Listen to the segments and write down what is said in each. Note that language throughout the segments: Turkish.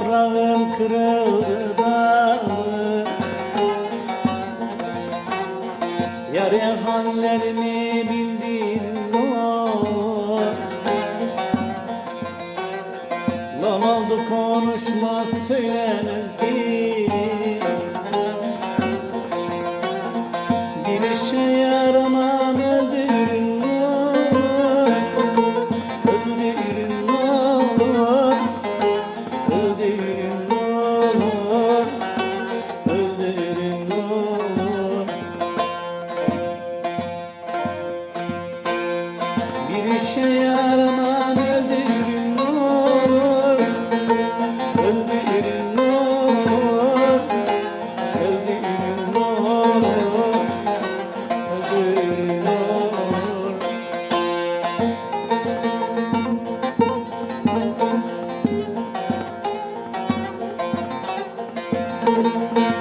yaprağım kırıldı da Yare hallerimi bildin mi? Ne oldu konuşmaz söylemezdi Bir işe yaramam öldürün var Öldürün var Öldürün var Öldürün var Ömür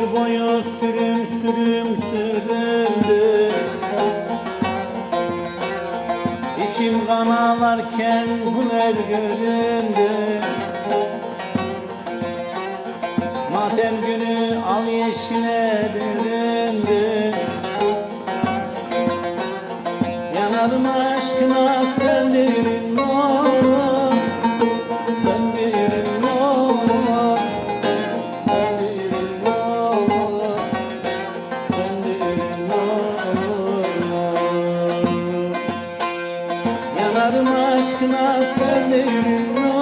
boyu sürüm sürüm süründü. İçim kan ağlarken hüner göründü. Matem günü al yeşile büründü. Yanarım aşkına sendirin mor Yanarım aşkına sendirin mor